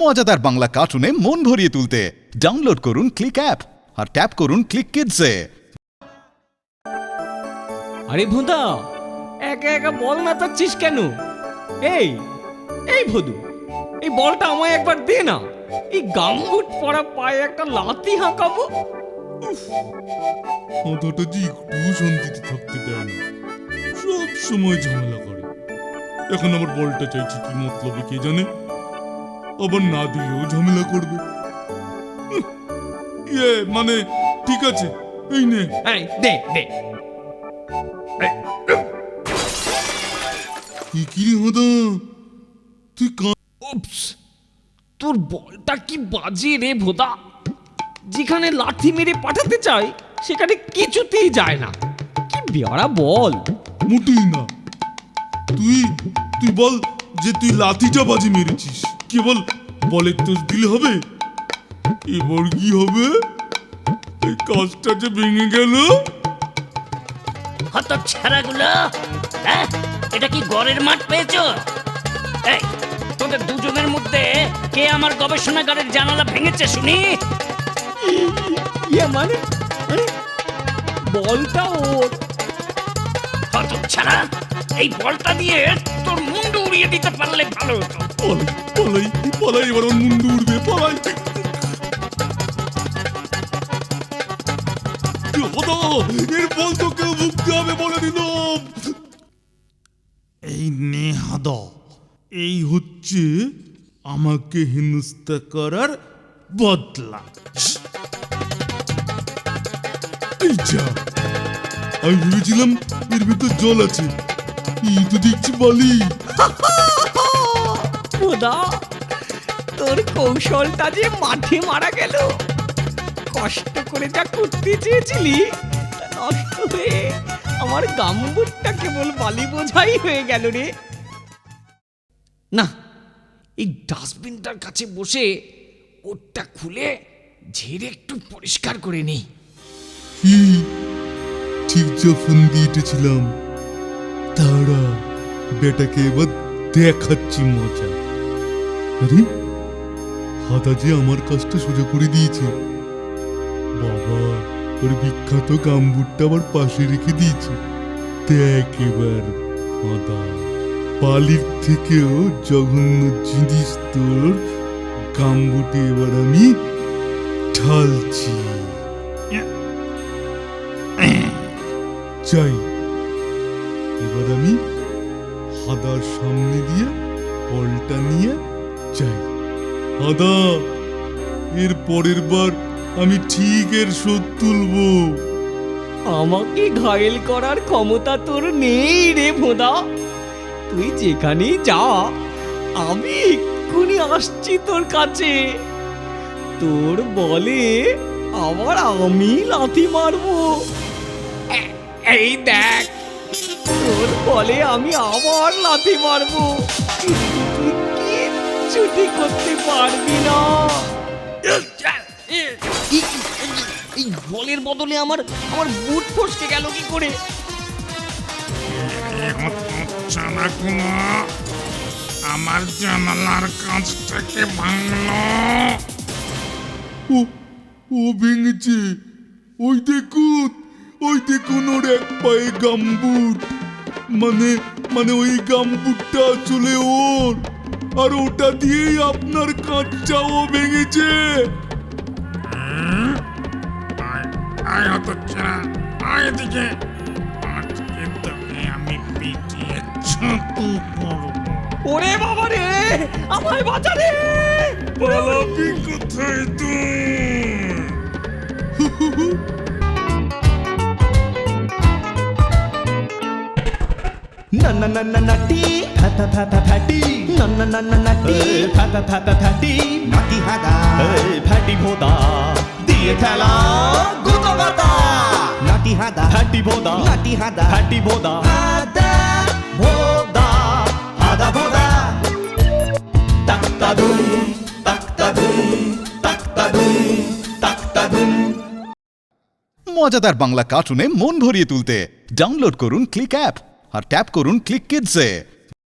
মজাদার বাংলা কার্টুনে মন ভরিয়ে তুলতে। ডাউনলোড করুন ক্লিক অ্যাপ আর ট্যাপ করুন ক্লিক কিডসে। আরে ভোঁদা একা একা বল না চাচ্ছিস কেন? এই এই ভদু এই বলটা আমায় একবার দে না। এই গামবুট পরা পায়ে একটা লাতি হাঁকাবো? মাথাটা যে একটু শান্তিতে থাকতে দেয় না। সব সময় ঝামেলা করে। এখন আমার বলটা চাইছি কি মতলবে কে জানে? আবার না দিলেও ঝামেলা করবে। ইয়ে মানে ঠিক আছে এই নে। এই দে দে। কি কি রে হদা তুই উপস তোর বলটা কি বাজে রে ভোদা? যেখানে লাথি মেরে পাঠাতে চাই সেখানে কিছুতেই যায় না। কি বেয়ারা বল। মোটেই না। তুই তুই বল যে তুই লাঠিটা বাজি মেরেছিস। কেবল বলের তোষ দিলে হবে? এবার কি হবে? এই কাজটা যে ভেঙে গেল? হত ছাড়াগুলো হ্যাঁ? এটা কি গড়ের মাঠ পেয়েছ? এই তোদের দুজনের মধ্যে কে আমার গবেষণাগারের জানালা ভেঙেছে শুনি? ইয়ে মানে? বলটা ওর। হত ছাড়া? এই বলটা দিয়ে তোর উড়িয়ে দিতে পারলে ভালো হতো। পলাই পলাই পলাই এবার ওর মুন্ডু উড়বে পলাই। এর বল তো কেউ মুক্তি হবে বলে দিলাম। এই নেহাদ এই হচ্ছে আমাকে হিনুস্তা করার বদলা। এই যা আমি ভেবেছিলাম এর ভিতর জল আছে। এই তো দেখছি বালি। খোদা তোর কৌশলটা যে মাঠে মারা গেল। কষ্ট করে যা করতে চেয়েছিলি নষ্ট হয়ে আমার গাম্বুটটা কেবল বালি বোঝাই হয়ে গেল রে। না, এই ডাস্টবিনটার কাছে বসে ওরটা খুলে ঝেড়ে একটু পরিষ্কার করে কি ঠিক যখন দিয়েছিলাম তারা বেটাকে এবার দেখাচ্ছি মজা আরে হাদা যে আমার কাজটা সোজা করে দিয়েছে বাবা ওর বিখ্যাত গাম্বুটটা আবার পাশে রেখে দিয়েছে দেখ এবার হাদা পালির থেকেও জঘন্য জিনিস তোর গাম্বুটে এবার আমি ঢালছি। চাই এবার আমি হাদার সামনে দিয়ে বলটা নিয়ে যাই। হাদা, এর পরের বার আমি ঠিক এর শোধ তুলবো। আমাকে ঘায়েল করার ক্ষমতা তোর নেই রে ভোদা। তুই যেখানেই যা, আমি এক্ষুনি আসছি তোর কাছে। তোর বলে আবার আমি লাথি মারবো। এই দেখ বলে আমি আবার লাথি মারবো। কিচ্ছুটি করতে পারবি না। এই বলের বদলে আমার আমার বুট ফসকে গেল কি করে? আমার জানালার কাঁচটাকে ভাঙলো। ও ও ভেঙেছে। ওই দেখুন ওই দেখুন ওর এক পায়ে গাম্বুট মানে মানে ওই গাম্বুটটা চলে ওর আর ওটা দিয়েই আপনার কাঁচটাও ভেঙেছে। আয় হতো ছাড়া আয় এদিকে। আজকে তোকে আমি পিটিয়ে ছাতু করব। ওরে বাবা রে আমায় বাঁচা রে পালাবি কোথায় তুই? ফাটি ভোদা দিয়ে খেলা হাদা ফাটি ভোদা হাদা ফাটি ভোদা হাদা ভোদা হাদা ভোদা তাক্তা দুম তাক্তা দুম তাক্তা দুম তাক্তা দুম মজাদার বাংলা কার্টুনে মন ভরিয়ে তুলতে ডাউনলোড করুন ক্লিক অ্যাপ আর ট্যাপ করুন ক্লিক কিডসে